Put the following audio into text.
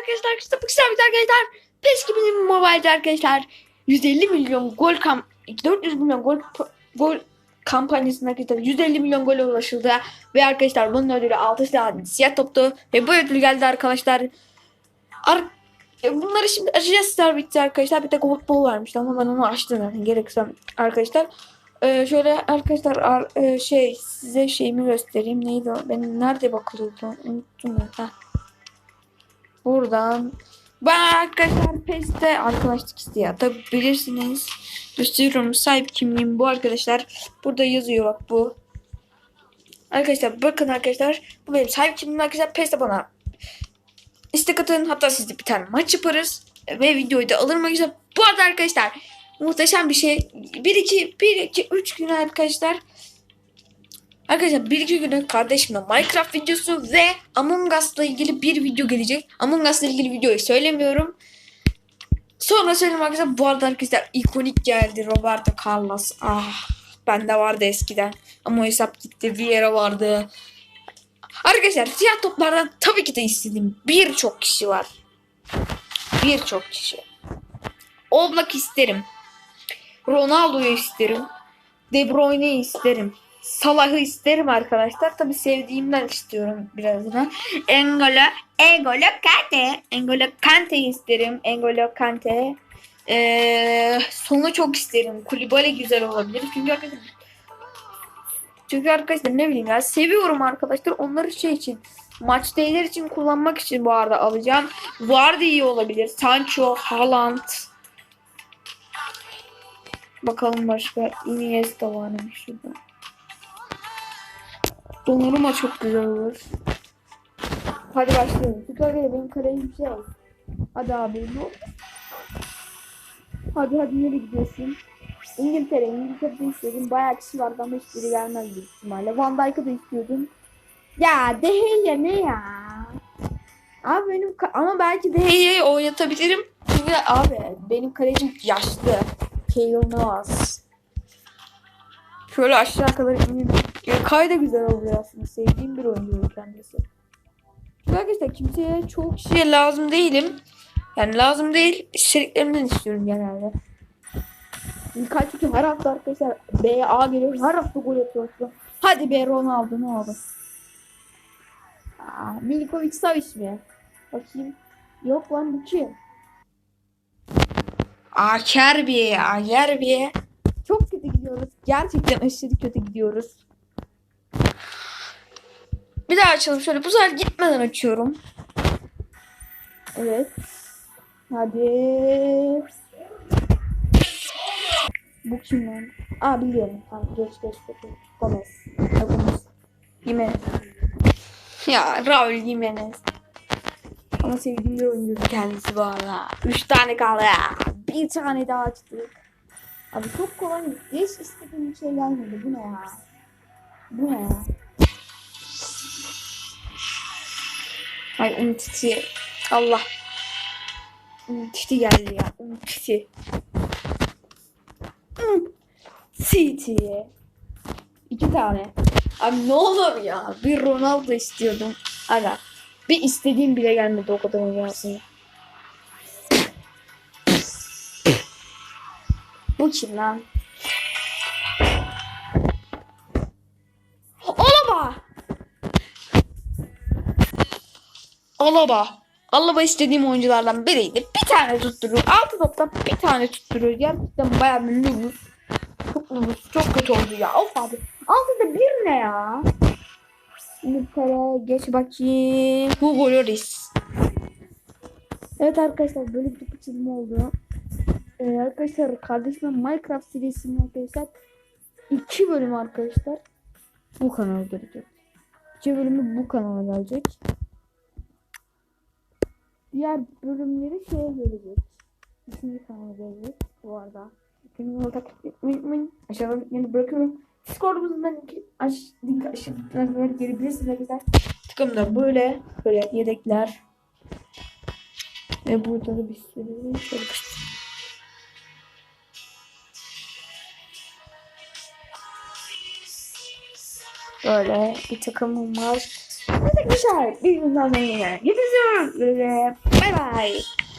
arkadaşlar arkadaşlar arkadaşlar bu güzel arkadaşlar. PES gibi Mobile'de arkadaşlar 150 milyon gol kam 400 milyon gol gol kampanyasında arkadaşlar 150 milyon gole ulaşıldı ve arkadaşlar bunun ödülü 6 silahlı siyah toptu ve bu ödül geldi arkadaşlar. Ar e, Bunları şimdi açacağız bitti arkadaşlar. Bir tek futbol varmış ama ben onu açtım yani gerekirse arkadaşlar. Ee, şöyle arkadaşlar ar- e, şey size şeyimi göstereyim. Neydi o? Ben nerede bakılıyordu? Unuttum ya. Heh. Buradan ben arkadaşlar PES'te arkadaşlık isteği tabi bilirsiniz. Gösteriyorum sahip kimliğim bu arkadaşlar. Burada yazıyor bak bu. Arkadaşlar bakın arkadaşlar bu benim sahip kimliğim arkadaşlar PES'te bana istek atın hatta sizde bir tane maç yaparız ve videoyu da alırım arkadaşlar. Bu arada arkadaşlar muhteşem bir şey. 1 2 1 2 3 gün arkadaşlar. Arkadaşlar bir iki güne kardeşimle Minecraft videosu ve Among Us'la ilgili bir video gelecek. Among Us'la ilgili videoyu söylemiyorum. Sonra söyleyeyim arkadaşlar. Bu arada arkadaşlar ikonik geldi Roberto Carlos. Ah bende vardı eskiden. Ama o hesap gitti bir yere vardı. Arkadaşlar siyah toplardan tabii ki de istediğim birçok kişi var. Birçok kişi. Oblak isterim. Ronaldo'yu isterim. De Bruyne'yi isterim. Salah'ı isterim arkadaşlar. Tabi sevdiğimden istiyorum biraz da. Engolo, Engolo Kante. Engolo Kante'yi isterim. Engolo Kante. Ee, sonu çok isterim. Kulibali güzel olabilir. Çünkü arkadaşlar çünkü arkadaşlar ne bileyim ya seviyorum arkadaşlar. Onları şey için maç değerler için kullanmak için bu arada alacağım. Vardı iyi olabilir. Sancho, Haaland. Bakalım başka. Iniesta varmış şurada. Donnarumma çok güzel olur. Hadi başlayalım. Çünkü arkadaşlar benim kalem bir şey al. Hadi abi bu. Hadi hadi nereye gidiyorsun? İngiltere, İngiltere'de istiyordum. Bayağı kişi vardı ama hiçbiri gelmez büyük ihtimalle. Van Dijk'ı da istiyordum. Ya De Gea ne ya? Abi benim ama belki De Gea'yı oynatabilirim. Çünkü abi benim kalecim yaşlı. Keylor Navas. Şöyle aşağı kadar ineyim. Kay da güzel oluyor aslında. Sevdiğim bir oyuncu kendisi. Çünkü Arkadaşlar kimseye çoğu kişiye lazım değilim. Yani lazım değil. İçeriklerimden istiyorum genelde. Birkaç çünkü her hafta arkadaşlar B A geliyor. Her hafta gol atıyor. Hadi be Ronaldo ne oldu? Aa, Milikovic Savic mi? Bakayım. Yok lan bu kim? Akerbi, Akerbi. Çok kötü gidiyoruz. Gerçekten aşırı kötü gidiyoruz. Bir daha açalım şöyle. Bu sefer gitmeden açıyorum. Evet. Hadi. Bu kim lan? Aa biliyorum. Tamam geç geç geç. Gomez. Ya, Gomez. Jimenez. Ya Raul Jimenez. Ama sevdiğim bir oyuncu kendisi bu arada. Üç tane kaldı. Bir tane daha açtık. Abi çok kolay. Hiç istediğim bir şey gelmedi. Bu ne ya? Bu ne ya? Ay Umtiti. Allah. Umtiti geldi ya. Umtiti. City. İki tane. Abi ne olur ya. Bir Ronaldo istiyordum. Aga. Bir istediğim bile gelmedi o kadar oynayasın. Bu kim lan? Alaba. Alaba istediğim oyunculardan biriydi. Bir tane tutturur. Altı toptan bir tane tutturur. Gerçekten bayağı bir nüfus. Çok nüfus. Çok kötü oldu ya. Of abi. Altıda bir ne ya? İngiltere geç bakayım. Hugo Lloris. Evet arkadaşlar böyle bir topu çizimi oldu. Ee, arkadaşlar kardeşimle Minecraft serisinin arkadaşlar iki bölüm arkadaşlar bu kanala gelecek. İki bölümü bu kanala gelecek. Diğer bölümleri şeye gelecek. Üçüncü kanala gelecek bu arada. Benim orada unutmayın. Aşağıda linklerini bırakıyorum. Discord'umuzdan aş, link aşağıda gelebilirsiniz arkadaşlar. Tıkımda böyle böyle yedekler. Ve burada da bir sürü şöyle Böyle bir takımım var. Arkadaşlar bir günden sonra yine. Böyle Bay bay.